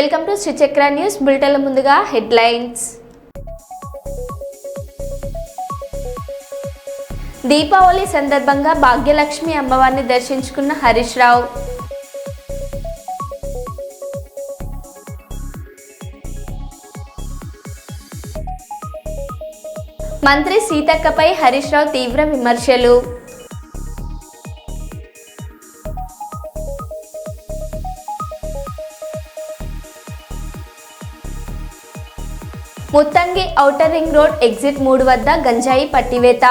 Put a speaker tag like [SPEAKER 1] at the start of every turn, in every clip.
[SPEAKER 1] Welcome to Srichakra news బులెటిన్ల ముందుగా headlines. Deepavali సందర్భంగా భాగ్యలక్ష్మి అమ్మవారిని దర్శించుకున్న హరీష్ రావు. మంత్రి సీతక్కపై హరీష్ రావు తీవ్ర విమర్శలు. Muthangi outer ring road exit మూడు వద్ద గంజాయి పట్టివేత.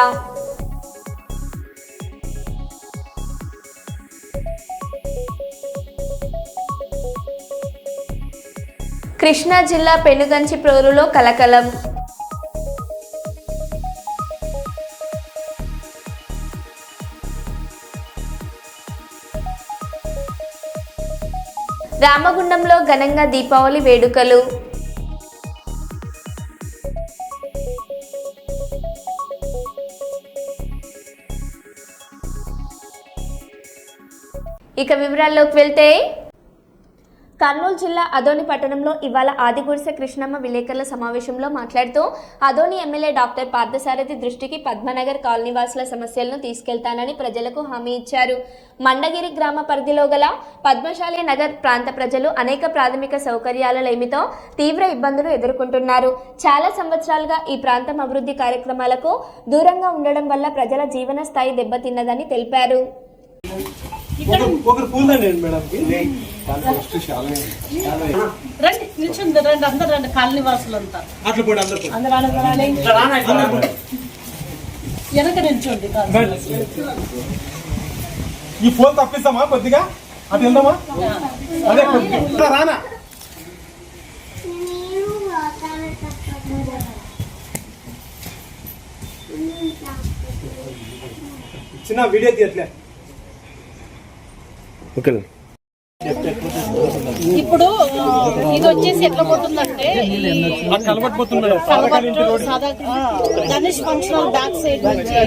[SPEAKER 1] కృష్ణా జిల్లా పెనుగంచి ప్రోరులో కలకలం. రామగుండంలో ఘనంగా దీపావళి వేడుకలు. ఇక వివరాల్లోకి వెళ్తే కర్నూలు జిల్లా అదోని పట్టణంలో ఇవాళ ఆదిగుడిసె కృష్ణమ్మ విలేకరుల సమావేశంలో మాట్లాడుతూ అదోని ఎమ్మెల్యే డాక్టర్ పార్థసారథి దృష్టికి పద్మనగర్ కాలనీవాసుల సమస్యలను తీసుకెళ్తానని ప్రజలకు హామీ ఇచ్చారు. మండగిరి గ్రామ పరిధిలో గల పద్మశాలి నగర్ ప్రాంత ప్రజలు అనేక ప్రాథమిక సౌకర్యాల లేమితో తీవ్ర ఇబ్బందులు ఎదుర్కొంటున్నారు. చాలా సంవత్సరాలుగా ఈ ప్రాంతం అభివృద్ధి కార్యక్రమాలకు దూరంగా ఉండడం వల్ల ప్రజల జీవన స్థాయి దెబ్బతిన్నదని తెలిపారు.
[SPEAKER 2] ఒకరు పూలండి మేడంకి
[SPEAKER 3] రండి. నిల్చుంది రండి అందరు రండి కాలనీ వాసులంతా.
[SPEAKER 2] అట్లా పోయి అందరు.
[SPEAKER 3] అందరూ
[SPEAKER 2] అందరు.
[SPEAKER 3] వెనక నిల్చోండి వాసులు.
[SPEAKER 2] ఈ ఫోన్ తప్పిస్తామా కొద్దిగా? అటు వెళ్దామా? అదే రానా? చిన్న వీడియో తీయట్లే.
[SPEAKER 3] ఇప్పుడు ఆ, ఇది వచ్చేసి ఎట్లా పోతుందంటే గణేష్ ఫంక్షన్ బ్యాక్ సైడ్ నుంచి.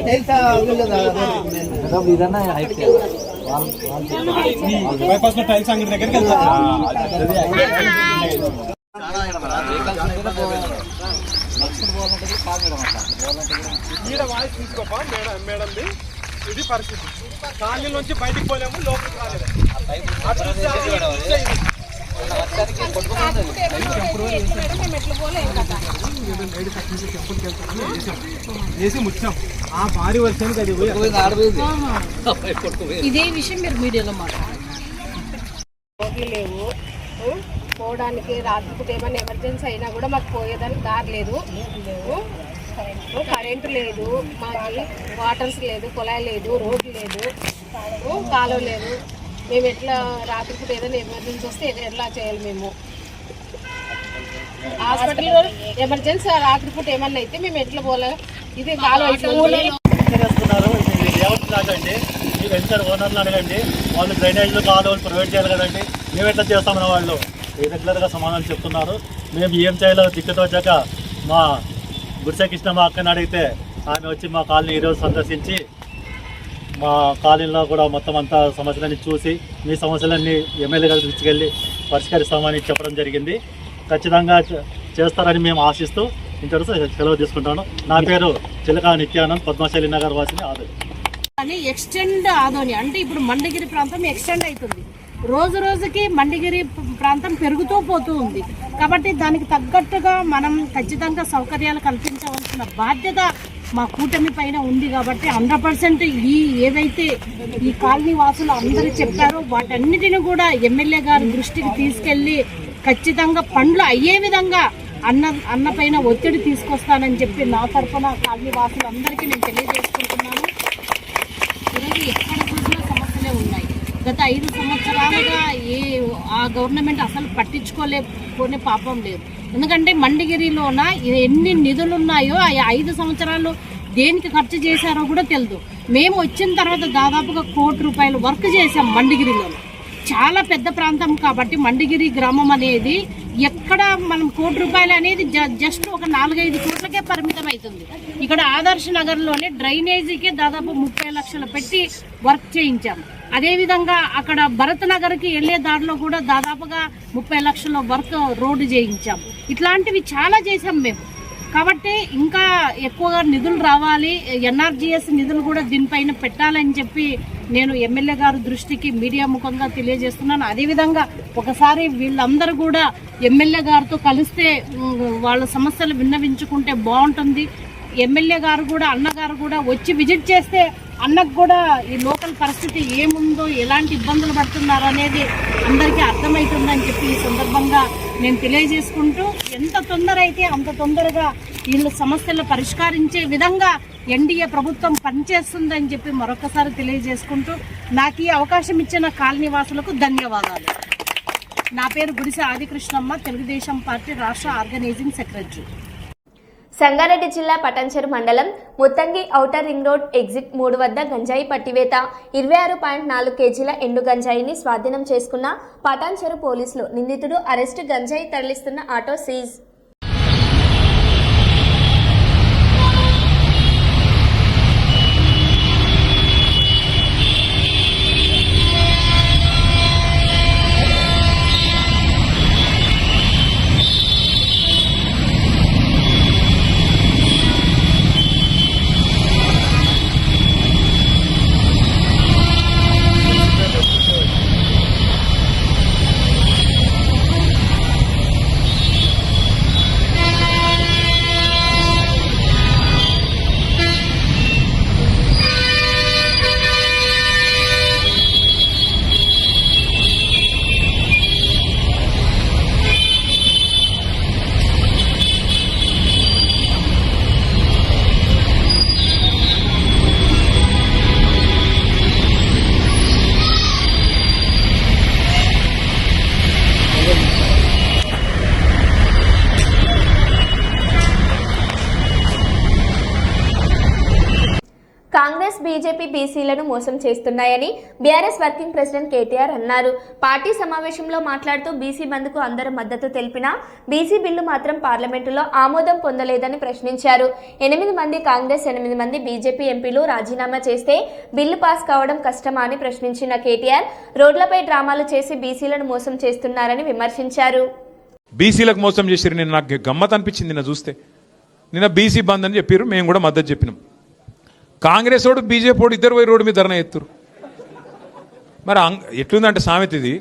[SPEAKER 2] మేడం మేడంది? ఇది పరిస్థితి. కాలనీ నుంచి బయటికి పోలేము లోపలికి రాలేదు ఆ భారీ వర్షానికి అది
[SPEAKER 3] ఇదే విషయం మీరు మీడియాలో మాట్లాడారు
[SPEAKER 4] రోడ్లు లేవు? పోవడానికి రాత్రిపూట ఏమైనా ఎమర్జెన్సీ అయినా కూడా మాకు పోయేదానికి దారి లేదు. కరెంటు లేదు. మాకు వాటర్స్ లేదు కుళాయి లేదు రోడ్డు లేదు. కాలువ లేదు. మేము ఎట్లా రాత్రిపూట ఏదైనా ఎమర్జెన్సీ వస్తే ఎట్లా- చేయాలి మేము? హాస్పిటల్లో ఎమర్జెన్సీ రాత్రిపూట ఏమన్నా అయితే మేము ఎట్లా పోలే ఇది
[SPEAKER 5] ఈ వెంచర్ ఓనర్లు అడగండి. వాళ్ళు డ్రైనేజ్లు కాలువలు ప్రొవైడ్ చేయాలి కదండి. మేము ఎట్లా చేస్తామన్న వాళ్ళు? రెగ్యులర్గా సమాధానం చెప్తున్నారు. మేము ఏం చేయాలో దిక్కుతో వచ్చాక మా గుడిసె కృష్ణమ్మ అక్కని అడిగితే ఆమె వచ్చి మా కాలనీ ఈరోజు సందర్శించి మా కాలనీలో కూడా మొత్తం అంతా సమస్యలన్నీ చూసి మీ సమస్యలన్నీ ఎమ్మెల్యే గారికి తీసుకెళ్ళి పరిష్కరిస్తామని చెప్పడం జరిగింది. ఖచ్చితంగా చే- చేస్తారని మేము ఆశిస్తూ ఇంతవరకు సెలవు తీసుకుంటాను. నా పేరు చిలక నిత్యానంద్ పద్మశాలి నగర్ వాసిని ఆదోని
[SPEAKER 3] అని ఎక్స్టెండ్ ఆదోని అంటే ఇప్పుడు మండగిరి ప్రాంతం ఎక్స్టెండ్ అవుతుంది రోజు రోజుకి మండిగిరి ప్రాంతం పెరుగుతూ పోతూ ఉంది. కాబట్టి దానికి తగ్గట్టుగా మనం ఖచ్చితంగా సౌకర్యాలు కల్పించవలసిన బాధ్యత మా కూటమి పైన ఉంది కాబట్టి హండ్రెడ్ పర్సెంట్ ఈ ఏదైతే ఈ కాలనీ వాసులు అందరూ చెప్పారో వాటన్నిటిని కూడా ఎమ్మెల్యే గారి దృష్టికి తీసుకెళ్ళి ఖచ్చితంగా పనులు అయ్యే విధంగా అన్న అన్న పైన ఒత్తిడి తీసుకొస్తానని చెప్పి నా తరఫున కాలనీ వాసులందరికీ నేను తెలియజేసుకుంటున్నాను. ఈరోజు ఎక్కడ గత ఐదు సంవత్సరాలుగా ఏ ఆ గవర్నమెంట్ అసలు పట్టించుకోలేకపోనే పాపం లేదు. ఎందుకంటే మండిగిరిలోన ఎన్ని నిధులు ఉన్నాయో ఆ ఐదు సంవత్సరాలు దేనికి ఖర్చు చేశారో కూడా తెలియదు మేము వచ్చిన తర్వాత దాదాపుగా కోటి రూపాయలు వర్క్ చేసాం మండిగిరిలో చాలా పెద్ద ప్రాంతం కాబట్టి మండిగిరి గ్రామం అనేది ఎక్కడ మనం కోటి రూపాయలు అనేది జ- జస్ట్ ఒక నాలుగైదు కోట్లకే పరిమితం అవుతుంది ఇక్కడ ఆదర్శ నగర్లోనే డ్రైనేజీకి దాదాపు ముప్పై లక్షలు పెట్టి వర్క్ చేయించాం. అదేవిధంగా అక్కడ భరత్ నగర్కి వెళ్ళే దారిలో కూడా దాదాపుగా ముప్పై లక్షల వర్క్ రోడ్డు చేయించాం. ఇట్లాంటివి చాలా చేసాం మేము. కాబట్టి ఇంకా ఎక్కువగా నిధులు రావాలి. ఎన్ఆర్జీఎస్ నిధులు కూడా దీనిపైన పెట్టాలని చెప్పి నేను ఎమ్మెల్యే గారి దృష్టికి మీడియా ముఖంగా తెలియజేస్తున్నాను. అదేవిధంగా ఒకసారి వీళ్ళందరూ కూడా ఎమ్మెల్యే గారితో కలిస్తే వాళ్ళ సమస్యలు విన్నవించుకుంటే బాగుంటుంది. ఎమ్మెల్యే గారు కూడా అన్నగారు కూడా వచ్చి విజిట్ చేస్తే అన్నకు కూడా ఈ లోకల్ పరిస్థితి ఏముందో ఎలాంటి ఇబ్బందులు పడుతున్నారు అనేది అందరికీ అర్థమవుతుందని చెప్పి ఈ సందర్భంగా నేను తెలియజేసుకుంటూ ఎంత తొందర అయితే అంత తొందరగా వీళ్ళ సమస్యలు పరిష్కరించే విధంగా ఎన్డీఏ ప్రభుత్వం పనిచేస్తుందని చెప్పి మరొకసారి తెలియజేసుకుంటూ నాకు ఈ అవకాశం ఇచ్చిన కాలనీవాసులకు ధన్యవాదాలు. నా పేరు గుడిసె ఆదికృష్ణమ్మ తెలుగుదేశం పార్టీ రాష్ట్ర ఆర్గనైజింగ్ సెక్రటరీ.
[SPEAKER 1] సంగారెడ్డి జిల్లా పటంచెరు మండలం Muthangi outer ring road exit మూడు వద్ద గంజాయి పట్టివేత. ఇరవై ఆరు పాయింట్ నాలుగు కేజీల ఎండు గంజాయిని స్వాధీనం చేసుకున్న పటాన్చెరు పోలీసులు నిందితుడు అరెస్టు గంజాయి తరలిస్తున్న ఆటో సీజ్. మోసం చేస్తున్నాయని బీఆర్ఎస్ వర్కింగ్ ప్రెసిడెంట్ కేటీఆర్ అన్నారు. పార్టీ సమావేశంలో మాట్లాడుతూ బీసీ బంద్కు అందరూ మద్దతు తెలిపినా బీసీ బిల్లు మాత్రం పార్లమెంటులో ఆమోదం పొందలేదని ప్రశ్నించారు. ఎనిమిది మంది కాంగ్రెస్ ఎనిమిది మంది బీజేపీ ఎంపీలు రాజీనామా చేస్తే బిల్లు పాస్ కావడం కష్టమా అని ప్రశ్నించిన కేటీఆర్ రోడ్లపై డ్రామాలు చేసి బీసీలను మోసం చేస్తున్నారని విమర్శించారు.
[SPEAKER 6] బీసీలకు మోసం చేసిరు నేను నాకు గమ్మత్ అనిపించింది నిన్న చూస్తే. నిన్న బీసీ బంద్ అని చెప్పారు మేము కూడా మద్దతు చెప్పినాం. కాంగ్రెస్ వాడు బీజేపీ వాడు ఇద్దరు పోయి రోడ్డు మీద ధర్నా ఎత్తురు మరి ఎట్లుందంటే సామెత ఇది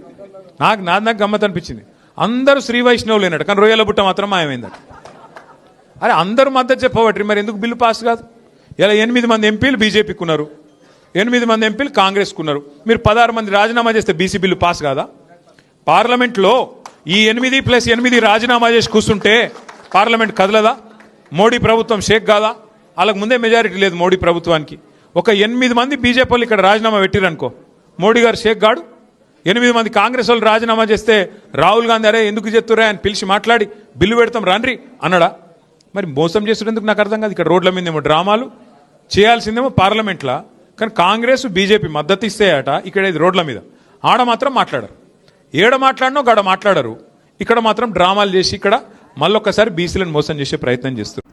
[SPEAKER 6] నాకు నా నాకు గమ్మత్ అనిపించింది. అందరూ శ్రీ వైష్ణవులు లేనట్టు కానీ రొయ్యల బుట్ట మాత్రం మాయమైందట. అరే అందరూ మద్దతు చెప్పబట్టి మరి ఎందుకు బిల్లు పాస్ కాదు? ఇలా ఎనిమిది మంది ఎంపీలు బీజేపీకి ఉన్నారు ఎనిమిది మంది ఎంపీలు కాంగ్రెస్కు ఉన్నారు మీరు పదహారు మంది రాజీనామా చేస్తే బీసీ బిల్లు పాస్ కాదా? పార్లమెంట్లో ఈ ఎనిమిది ప్లస్ ఎనిమిది రాజీనామా చేసి కూర్చుంటే పార్లమెంట్ కదలదా? మోడీ ప్రభుత్వం షేక్ కాదా? వాళ్ళకు ముందే మెజారిటీ లేదు మోడీ ప్రభుత్వానికి. ఒక ఎనిమిది మంది బీజేపీ వాళ్ళు ఇక్కడ రాజీనామా పెట్టిరనుకో. మోడీ గారు షేక్ గాడు. ఎనిమిది మంది కాంగ్రెస్ వాళ్ళు రాజీనామా చేస్తే రాహుల్ గాంధీ అరే ఎందుకు చెప్తురా అని పిలిచి మాట్లాడి బిల్లు పెడతాం రండ్రి అన్నాడా. మరి మోసం చేస్తున్నందుకు నాకు అర్థం కాదు ఇక్కడ రోడ్ల మీద ఏమో డ్రామాలు. చేయాల్సిందేమో పార్లమెంట్లో. కానీ కాంగ్రెస్ బీజేపీ మద్దతు ఇస్తాయట ఇక్కడ ఇది రోడ్ల మీద. ఆడ మాత్రం మాట్లాడరు. ఏడ మాట్లాడినో గడ మాట్లాడరు. ఇక్కడ మాత్రం డ్రామాలు చేసి ఇక్కడ మళ్ళొక్కసారి బీసీలను మోసం చేసే ప్రయత్నం చేస్తారు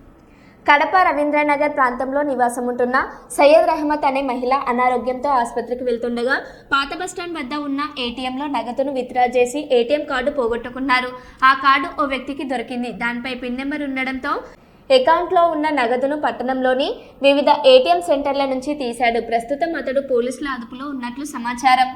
[SPEAKER 1] కడప రవీంద్రనగర్ ప్రాంతంలో నివాసం ఉంటున్న సయ్యద్ రహమత్ అనే మహిళ అనారోగ్యంతో ఆసుపత్రికి వెళ్తుండగా పాత బస్టాండ్ వద్ద ఉన్న ఏటీఎంలో నగదును విత్డ్రా చేసి ఏటీఎం కార్డు పోగొట్టుకున్నారు. ఆ కార్డు ఓ వ్యక్తికి దొరికింది. దానిపై పిన్ నెంబర్ ఉండడంతో అకౌంట్లో ఉన్న నగదును పట్టణంలోని వివిధ ఏటీఎం సెంటర్ల నుంచి తీశాడు. ప్రస్తుతం అతడు పోలీసుల అదుపులో ఉన్నట్లు సమాచారం.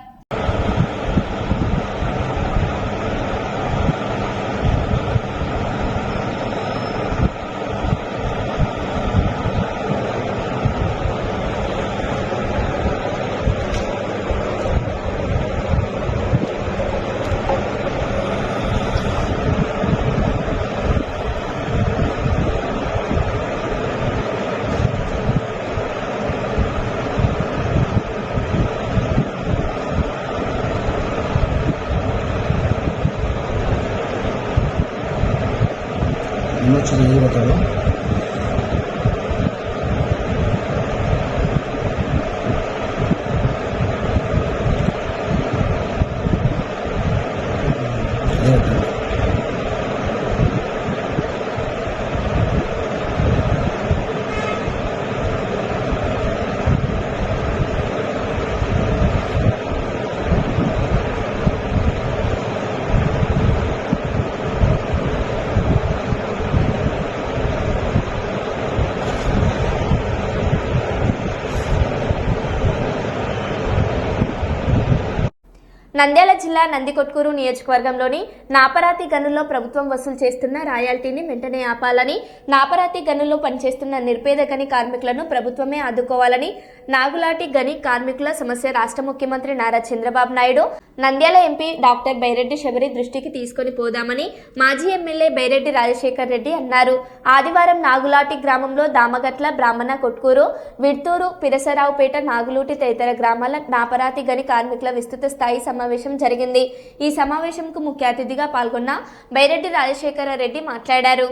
[SPEAKER 1] నంద్యాల జిల్లా నందికొట్కూరు నియోజకవర్గంలోని నాపరాతి గనుల్లో ప్రభుత్వం వసూలు చేస్తున్న రాయల్టీని వెంటనే ఆపాలని నాపరాతి గనుల్లో పనిచేస్తున్న నిర్పేద గని కార్మికులను ప్రభుత్వమే ఆదుకోవాలని నాగులాటి గని కార్మికుల సమస్య రాష్ట్ర ముఖ్యమంత్రి నారా చంద్రబాబు నాయుడు నంద్యాల ఎంపీ డాక్టర్ బైరెడ్డి శబరి దృష్టికి తీసుకొని పోదామని మాజీ ఎమ్మెల్యే బైరెడ్డి రాజశేఖర్ రెడ్డి అన్నారు. ఆదివారం నాగులాటి గ్రామంలో దామగట్ల బ్రాహ్మణ కొట్కూరు విడ్తూరు పిరసరావుపేట నాగులూటి తదితర గ్రామాల నాపరాతి గని కార్మికుల విస్తృత స్థాయి సమావేశం జరిగింది. ఈ సమావేశంకు ముఖ్య అతిథిగా పాల్గొన్న బైరెడ్డి రాజశేఖర రెడ్డి మాట్లాడారు.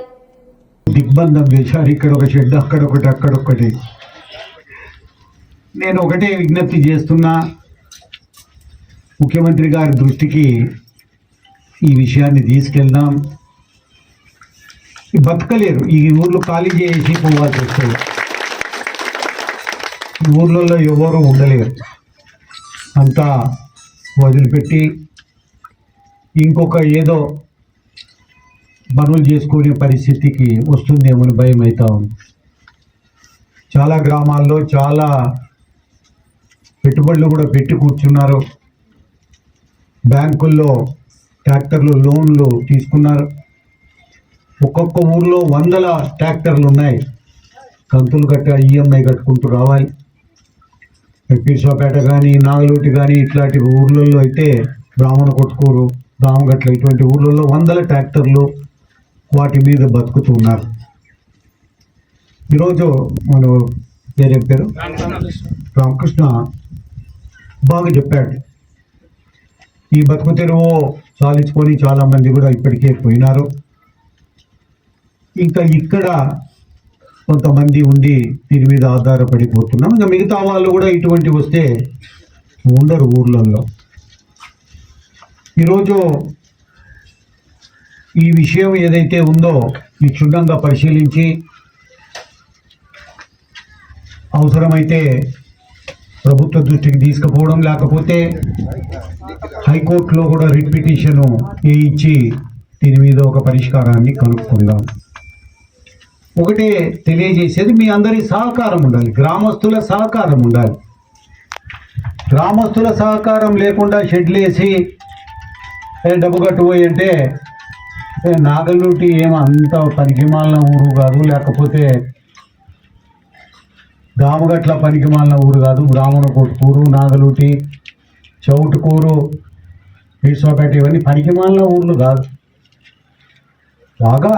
[SPEAKER 7] దిగ్బంధం చేశారు ఇక్కడ ఒక షెడ్ అక్కడ ఒకటి అక్కడ ఒకటి. నేను ఒకటే విజ్ఞప్తి చేస్తున్నా. ముఖ్యమంత్రి గారి దృష్టికి ఈ విషయాన్ని తీసుకెళ్దాం. బతకలేరు. ఈ ఊర్లో ఖాళీ చేసి పోవాల్సి వస్తుంది. ఈ ఊర్లలో ఎవరు ఉండలేరు. అంతా వదిలిపెట్టి ఇంకొక ఏదో పనులు చేసుకునే పరిస్థితికి వస్తుందేమని భయం అవుతా ఉంది. చాలా గ్రామాల్లో చాలా పెట్టుబడులు కూడా పెట్టి కూర్చున్నారు. బ్యాంకుల్లో ట్రాక్టర్లు లోన్లు తీసుకున్నారు. ఒక్కొక్క ఊర్లో వందల ట్రాక్టర్లు ఉన్నాయి. కంతులు కట్ట ఈఎంఐ కట్టుకుంటూ రావాలి. పీర్సాపేట కానీ నాగలూటి కానీ ఇట్లాంటి ఊర్లలో అయితే బ్రాహ్మణ కొట్టుకోరు. రామగట్ల ఇటువంటి ఊర్లలో వందల ట్రాక్టర్లు వాటి మీద బతుకుతున్నారు. ఈరోజు మన పేరేం పేరు? రామకృష్ణ. బాగా చెప్పాడు. ఈ బతుకు తెరువు సాధించుకొని చాలామంది కూడా ఇప్పటికే పోయినారు. ఇంకా ఇక్కడ కొంతమంది ఉండి దీని మీద ఆధారపడిపోతున్నాం ఇంకా మిగతా వాళ్ళు కూడా ఇటువంటి వస్తే ఉండరు ఊర్లలో. ఈరోజు ఈ విషయం ఏదైతే ఉందో ఈ క్షుణ్ణంగా పరిశీలించి అవసరమైతే ప్రభుత్వ దృష్టికి తీసుకుపోవడం లేకపోతే హైకోర్టులో కూడా రిట్ పిటిషన్ వేయించి దీని మీద ఒక పరిష్కారాన్ని కనుక్కుందాం. ఒకటే తెలియజేసేది మీ అందరి సహకారం ఉండాలి గ్రామస్తుల సహకారం ఉండాలి. గ్రామస్తుల సహకారం లేకుండా షెడ్లు వేసి డబ్బు కట్టుపోయి అంటే నాగలూటి ఏం అంత పనికిమాలిన ఊరు కాదు లేకపోతే దామగట్ల పనికిమాలిన ఊరు కాదు బ్రాహ్మణ కొట్టుకూరు నాగలూటి చౌటుకూరు ఈశ్వపేట ఇవన్నీ పనికిమాలిన ఊర్లు కాదు. బాగా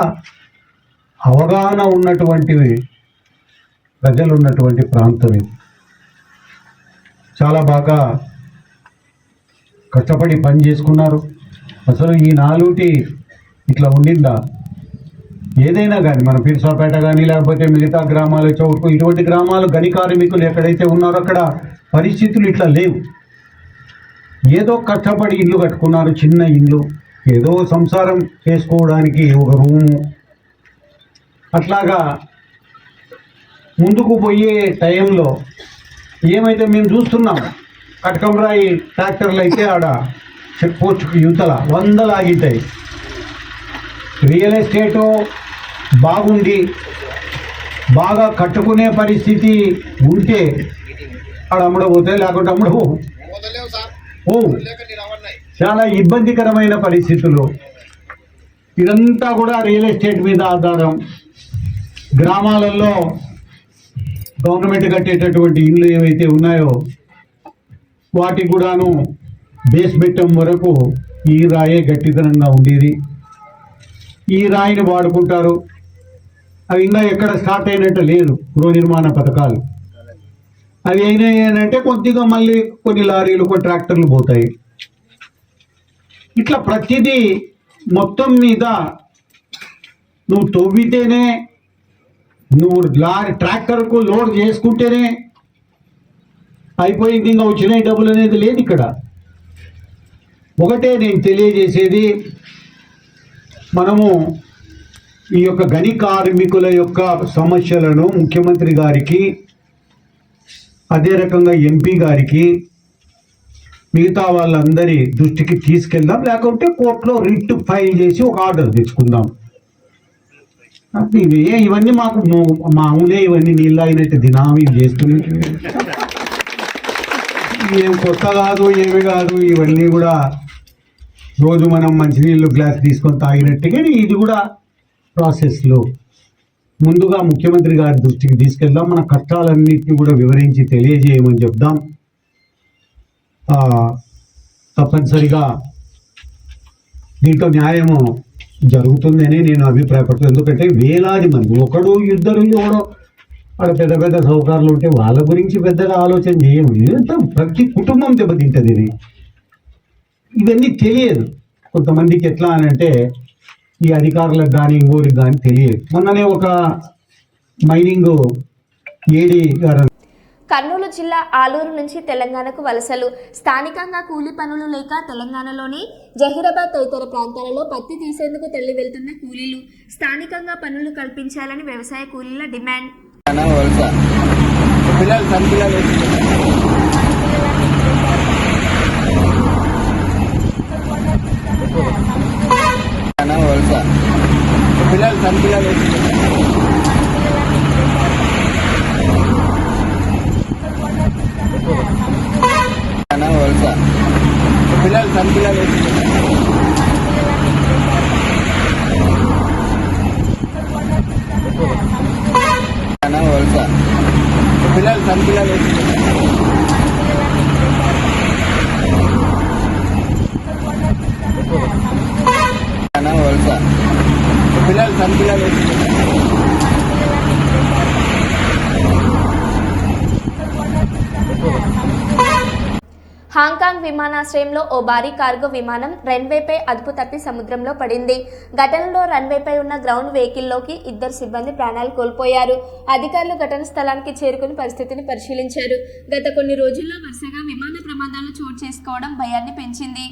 [SPEAKER 7] అవగాహన ఉన్నటువంటివి ప్రజలు ఉన్నటువంటి ప్రాంతం ఇది. చాలా బాగా కష్టపడి పని చేసుకున్నారు. అసలు ఈ నాలుగుటి ఇట్లా ఉండిందా? ఏదైనా కానీ మన పీర్సాపేట కానీ లేకపోతే మిగతా గ్రామాలు చౌటు ఇటువంటి గ్రామాలు గని కార్మికులు ఎక్కడైతే ఉన్నారో అక్కడ పరిస్థితులు ఇట్లా లేవు. ఏదో కష్టపడి ఇల్లు కట్టుకున్నారు చిన్న ఇల్లు ఏదో సంసారం చేసుకోవడానికి ఒక రూము. అట్లాగా ముందుకు పోయే టైంలో ఏమైతే మేము చూస్తున్నాం కటకంరాయి ట్రాక్టర్లు అయితే ఆడ చెక్ పోస్ట్కి యువతల వందలు ఆగితాయి రియల్ ఎస్టేటు బాగుండి బాగా కట్టుకునే పరిస్థితి ఉంటే అక్కడ అమ్ముడపోతే లేకుంటే అమ్ముడు ఓ చాలా ఇబ్బందికరమైన పరిస్థితులు. ఇదంతా కూడా రియల్ ఎస్టేట్ మీద ఆధారం. గ్రామాలలో గవర్నమెంట్ కట్టేటటువంటి ఇండ్లు ఏవైతే ఉన్నాయో వాటికి కూడాను బేస్ వరకు ఈ రాయే గట్టిదనంగా ఉండేది. ఈ రాయిని వాడుకుంటారు. అవి ఇంకా ఎక్కడ స్టార్ట్ అయినట్టు లేదు గృహ నిర్మాణ పథకాలు. అవి అయినాయనంటే కొద్దిగా మళ్ళీ కొన్ని లారీలు కొన్ని ట్రాక్టర్లు పోతాయి. ఇట్లా ప్రతిదీ మొత్తం మీద నువ్వు తవ్వితేనే నువ్వు లారీ ట్రాక్టర్కు లోడ్ చేసుకుంటేనే అయిపోయింది. ఇంకా వచ్చినాయి డబ్బులు అనేది లేదు ఇక్కడ. ఒకటే నేను తెలియజేసేది మనము ఈ యొక్క గని కార్మికుల యొక్క సమస్యలను ముఖ్యమంత్రి గారికి అదే రకంగా ఎంపీ గారికి మిగతా వాళ్ళందరి దృష్టికి తీసుకెళ్దాం లేకుంటే కోర్టులో రిట్ ఫైల్ చేసి ఒక ఆర్డర్ తెచ్చుకుందాం. ఇవే ఇవన్నీ మాకు మామూలే ఇవన్నీ నీళ్ళు అయినట్టు దినామీ చేస్తూనే ఏం కొత్త కాదు ఏమి కాదు ఇవన్నీ కూడా రోజు మనం మంచినీళ్ళు గ్లాస్ తీసుకొని తాగినట్టుగానే ఇది కూడా ప్రాసెస్లో ముందుగా ముఖ్యమంత్రి గారి దృష్టికి తీసుకెళ్దాం మన కష్టాలన్నింటినీ కూడా వివరించి తెలియజేయమని చెప్దాం. తప్పనిసరిగా దీంట్లో న్యాయము జరుగుతుందని నేను అభిప్రాయపడుతుంది ఎందుకంటే వేలాది మంది ఒకడు ఇద్దరు ఎవడో అక్కడ పెద్ద పెద్ద సౌకర్యాలు ఉంటే వాళ్ళ గురించి పెద్దగా ఆలోచన చేయము. ఇదంతా ప్రతి కుటుంబం దెబ్బతింటుంది ఇది. ఇవన్నీ తెలియదు. కొంతమందికి ఎట్లా అని అంటే ఈ అధికారులకు కానీ ఇంకోరికి కానీ తెలియదు. మొన్ననే ఒక మైనింగ్ ఏడి గారు
[SPEAKER 1] కర్నూలు జిల్లా ఆలూరు నుంచి తెలంగాణకు వలసలు. స్థానికంగా కూలీ పనులు లేక తెలంగాణలోని జహీరాబాద్ తదితర ప్రాంతాలలో పత్తి తీసేందుకు తరలి వెళ్తున్న కూలీలు. స్థానికంగా పనులు కల్పించాలని వ్యవసాయ కూలీల డిమాండ్.
[SPEAKER 8] పిల్లలు తన పిల్లలు వలస పిల్లలు తన పిల్లలు వలస పిల్లలు తన
[SPEAKER 1] విమానాశ్రయంలో ఓ భారీ కార్గో విమానం రన్వేపై అదుపు తప్పి సముద్రంలో పడింది. ఘటనలో రన్వేపై ఉన్న గ్రౌండ్ వెహికల్లోకి ఇద్దరు సిబ్బంది ప్రాణాలు కోల్పోయారు. అధికారులు ఘటన స్థలానికి చేరుకుని పరిస్థితిని పరిశీలించారు. గత కొన్ని రోజుల్లో వరుసగా విమాన ప్రమాదాలు చోటు చేసుకోవడం భయాన్ని పెంచింది.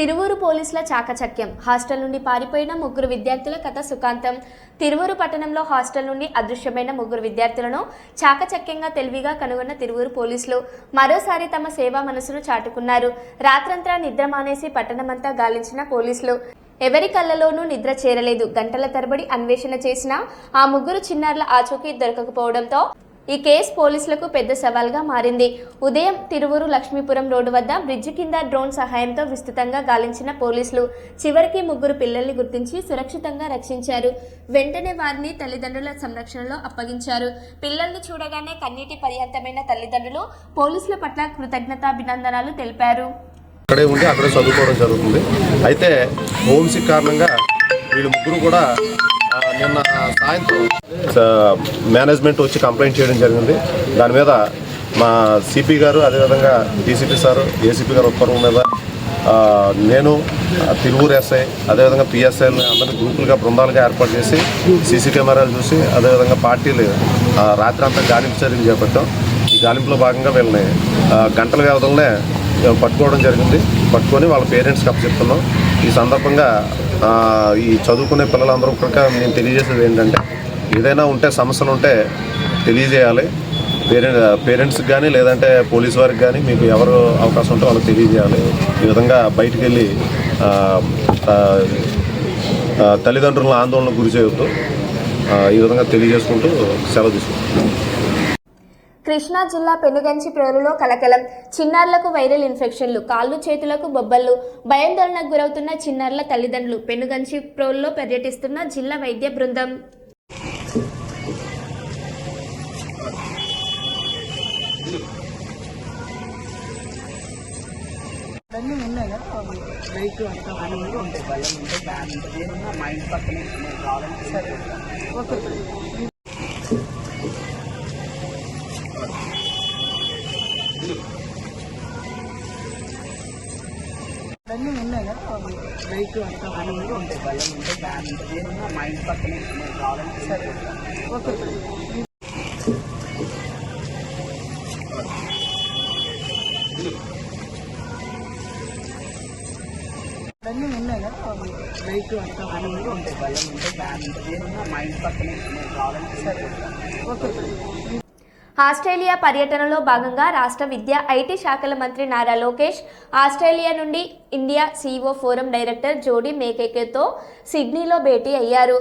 [SPEAKER 1] తిరువూరు పోలీసుల చాకచక్యం. హాస్టల్ నుండి పారిపోయిన ముగ్గురు విద్యార్థుల కథ సుఖాంతం. తిరువూరు పట్టణంలో హాస్టల్ నుండి అదృశ్యమైన ముగ్గురు విద్యార్థులను చాకచక్యంగా తెలివిగా కనుగొన్న తిరువూరు పోలీసులు మరోసారి తమ సేవా మనసును చాటుకున్నారు. రాత్రంతా నిద్ర మానేసి పట్టణమంతా గాలించిన పోలీసులు. ఎవరి కళ్ళలోనూ నిద్ర చేరలేదు. గంటల తరబడి అన్వేషణ చేసినా ఆ ముగ్గురు చిన్నారుల ఆచూకీ దొరకకపోవడంతో ఈ కేసు పోలీసులకు పెద్ద సవాల్గా మారింది. ఉదయం తిరువురు లక్ష్మీపురం రోడ్డు వద్ద బ్రిడ్జి కింద డ్రోన్ సహాయంతో విస్తృతంగా గాలించిన పోలీసులు చివరికి ముగ్గురు పిల్లల్ని గుర్తించి సురక్షితంగా రక్షించారు. వెంటనే వారిని తల్లిదండ్రుల సంరక్షణలో అప్పగించారు. పిల్లల్ని చూడగానే కన్నీటి పర్యంతమైన తల్లిదండ్రులు పోలీసుల పట్ల కృతజ్ఞతాభినందనాలు తెలిపారు.
[SPEAKER 9] అక్కడే ఉండి అక్కడే చదువుకోవడం జరుగుతుంది. అయితే హోమ్సిక్ కారణంగా వీళ్ళు ముగ్గురు కూడా నిన్న సాయంత్రం మేనేజ్మెంట్ వచ్చి కంప్లైంట్ చేయడం జరిగింది. దాని మీద మా సిపి గారు అదేవిధంగా డీసీపీ సార్ ఏసీపీ గారు ఉత్తర్వు మీద నేను ఆ, తిరువూరు ఎస్ఐ అదేవిధంగా పిఎస్ఐలు అందరినీ గ్రూపులుగా బృందాలుగా ఏర్పాటు చేసి సీసీ కెమెరాలు చూసి అదేవిధంగా పార్టీలు రాత్రి అంతా గాలింపు చర్యలు చేపట్టాం. ఈ గాలింపులో భాగంగా వీళ్ళని గంటల వ్యవధిలోనే పట్టుకోవడం జరిగింది. పట్టుకొని వాళ్ళ పేరెంట్స్కి అప్పచెప్తున్నాం. ఈ సందర్భంగా ఈ చదువుకునే పిల్లలందరూ కూడా నేను తెలియజేసేది ఏంటంటే ఏదైనా ఉంటే సమస్యలు ఉంటే తెలియజేయాలి. పేరెంట్ పేరెంట్స్కి కానీ లేదంటే పోలీస్ వారికి కానీ మీకు ఎవరు అవకాశం ఉంటే వాళ్ళకి తెలియజేయాలి. ఈ విధంగా బయటికి వెళ్ళి ఆ, తల్లిదండ్రులను ఆందోళనకు గురి చేయొద్దు. ఈ విధంగా తెలియజేసుకుంటూ సెలవు తీసుకుంటాం
[SPEAKER 1] కృష్ణా జిల్లా పెనుగంచి ప్రేరులో కలకలం. చిన్నారులకు వైరల్ ఇన్ఫెక్షన్లు కాళ్ళు చేతులకు బొబ్బళ్ళు భయాందోళనకు గురవుతున్న చిన్నారుల తల్లిదండ్రులు పెనుగంచి ప్రోలులో పర్యటిస్తున్న జిల్లా వైద్య బృందం.
[SPEAKER 3] ఉంటాయి మా ఇంటి పక్కనే కూడా ఉంటాయి బలం ఉంటాయి ఫ్యాన్ ఉంటుంది ఏమన్నా మా ఇంటి పక్కనే నేను కావాలంటే సరే ఓకే
[SPEAKER 1] ఆస్ట్రేలియా పర్యటనలో భాగంగా రాష్ట్ర విద్యా ఐటీ శాఖల మంత్రి నారా లోకేష్ ఆస్ట్రేలియా నుండి India CEO forum director Jodie మేకేకేతో సిడ్నీలో భేటీ అయ్యారు.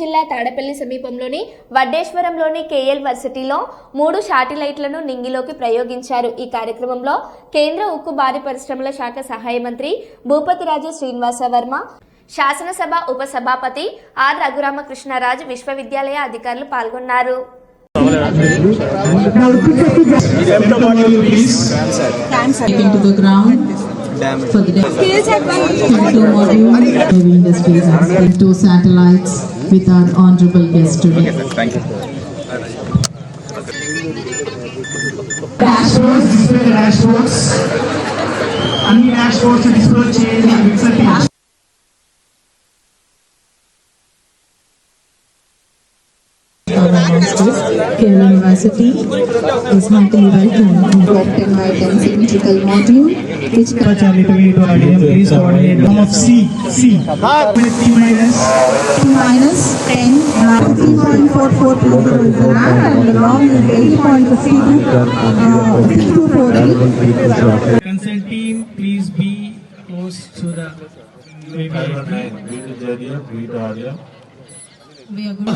[SPEAKER 1] జిల్లా తాడపల్లి సమీపంలోని వడ్డేశ్వరంలోని కేఎల్ వర్సిటీలో మూడు శాటిలైట్లను నింగిలోకి ప్రయోగించారు. ఈ కార్యక్రమంలో కేంద్ర ఉక్కు భారీ పరిశ్రమల శాఖ సహాయ మంత్రి భూపతిరాజు శ్రీనివాస వర్మ శాసనసభ ఉపసభాపతి ఆర్ రఘురామకృష్ణరాజు విశ్వవిద్యాలయ అధికారులు పాల్గొన్నారు.
[SPEAKER 10] Into the ground industries two satellites. with our honorable guest today.
[SPEAKER 11] Dashboards display dashboards అన్ని డాష్బోర్డ్స్ డిస్ప్లే చేయండి
[SPEAKER 10] District, Kerala University, is heartily welcomed. Adopted by densitometrical module, which can
[SPEAKER 11] please coordinate. Form of C, C. With T minus.
[SPEAKER 10] T minus 10, 3.44 kilometers an hour, and the long is 80.52.
[SPEAKER 11] Consent team, please be close to the.
[SPEAKER 10] Maybe. Meet Arya, meet Arya. Are going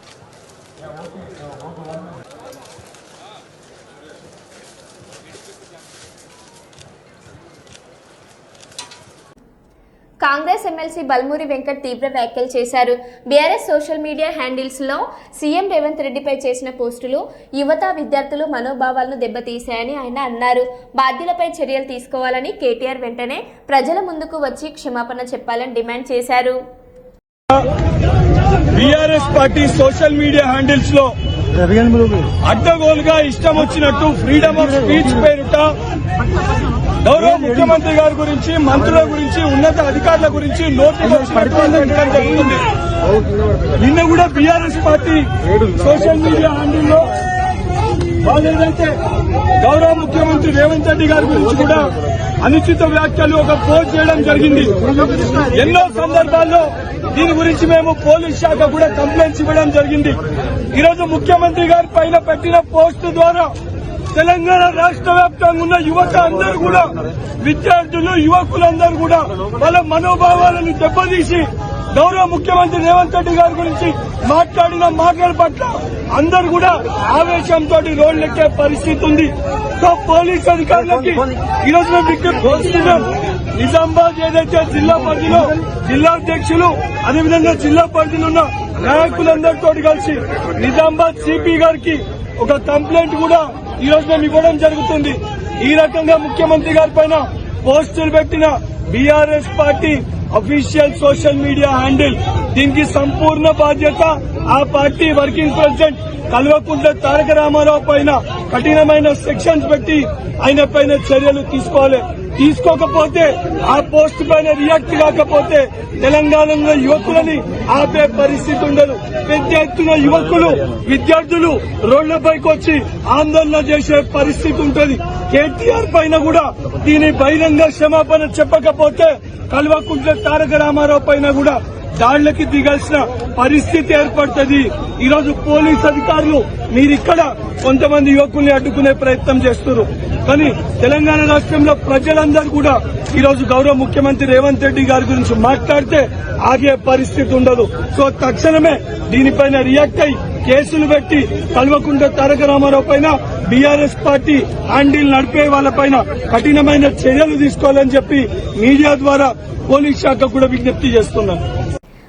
[SPEAKER 10] to
[SPEAKER 1] Congress MLC Balmoori Venkat తీవ్ర వ్యాఖ్యలు చేశారు. BRS social media హ్యాండిల్స్లో CM Revanth రెడ్డిపై చేసిన పోస్టులు యువత విద్యార్థులు మనోభావాలను దెబ్బతీశాయని ఆయన అన్నారు. బాధ్యులపై చర్యలు తీసుకోవాలని కేటీఆర్ వెంటనే ప్రజల ముందుకు వచ్చి క్షమాపణ చెప్పాలని డిమాండ్ చేశారు.
[SPEAKER 2] బీఆర్ఎస్ పార్టీ సోషల్ మీడియా హ్యాండిల్స్లో అడ్డగోలుగా ఇష్టం వచ్చినట్టు ఫ్రీడమ్ ఆఫ్ స్పీచ్ పేరుట గౌరవ ముఖ్యమంత్రి గారి గురించి మంత్రుల గురించి ఉన్నత అధికారుల గురించి నోటీస్ జరుగుతుంది. నిన్న కూడా బీఆర్ఎస్ పార్టీ సోషల్ మీడియా హ్యాండిల్లో వాళ్ళు ఏదైతే గౌరవ ముఖ్యమంత్రి రేవంత్ రెడ్డి గారి గురించి కూడా అనుచిత వ్యాఖ్యలు ఒక పోస్ట్ చేయడం జరిగింది. ఎన్నో సందర్భాల్లో దీని గురించి మేము పోలీస్ శాఖ కూడా కంప్లైంట్స్ ఇవ్వడం జరిగింది. ఈరోజు ముఖ్యమంత్రి గారి పైన పెట్టిన పోస్టు ద్వారా తెలంగాణ రాష్ట్ర వ్యాప్తంగా ఉన్న యువత అందరూ కూడా విద్యార్థులు యువకులందరూ కూడా వాళ్ళ మనోభావాలను దెబ్బతీసి గౌరవ ముఖ్యమంత్రి రేవంత్ రెడ్డి గారి గురించి మాట్లాడిన మాటల పట్ల అందరూ కూడా ఆవేశంతో రోడ్లెక్కే పరిస్థితి ఉంది. సో పోలీస్ అధికారులకి ఈ రోజు మేము విజ్ఞప్తి చేస్తున్నాం. నిజామాబాద్ ఏదైతే జిల్లా పరిధిలో జిల్లా అధ్యక్షులు అదేవిధంగా జిల్లా పరిధిలో ఉన్న నాయకులందరితో కలిసి నిజామాబాద్ సిపి గారికి ఒక కంప్లైంట్ కూడా ఈ రోజు మేము ఇవ్వడం జరుగుతుంది. ఈ రకంగా ముఖ్యమంత్రి గారి పైన పోస్టులు పెట్టిన BRS party official social media handle దీనికి సంపూర్ణ బాధ్యత ఆ party working president Kalvakuntla Taraka Rama Rao పైన కఠినమైన సెక్షన్స్ పెట్టి ఆయన పైన చర్యలు తీసుకోవాలి. తీసుకోకపోతే ఆ పోస్ట్ పైన రియాక్ట్ కాకపోతే తెలంగాణలో యువకులని ఆపే పరిస్థితి ఉండదు. పెద్ద ఎత్తున యువకులు విద్యార్థులు రోడ్లపైకి వచ్చి ఆందోళన చేసే పరిస్థితి ఉంటుంది. కేటీఆర్ పైన కూడా దీని బహిరంగ క్షమాపణ చెప్పకపోతే కల్వకుంట్ల తారక రామారావు పైన కూడా దాడులకి దిగాల్సిన పరిస్థితి ఏర్పడుతుంది. ఈరోజు పోలీస్ అధికారులు మీరిక్కడ కొంతమంది యువకుల్ని అడ్డుకునే ప్రయత్నం చేస్తున్నారు. కానీ తెలంగాణ రాష్ట్రంలో ప్రజలందరూ కూడా ఈరోజు గౌరవ ముఖ్యమంత్రి రేవంత్ రెడ్డి గారి గురించి మాట్లాడితే ఆగే పరిస్థితి ఉండదు. సో తక్షణమే దీనిపైన రియాక్ట్ అయి కేసులు పెట్టి కల్వకుంట తారక రామారావు పైన బీఆర్ఎస్ పార్టీ హ్యాండిల్ నడిపే వాళ్ళపైన కఠినమైన చర్యలు తీసుకోవాలని చెప్పి మీడియా ద్వారా పోలీస్ శాఖ కూడా విజ్ఞప్తి చేస్తున్నాను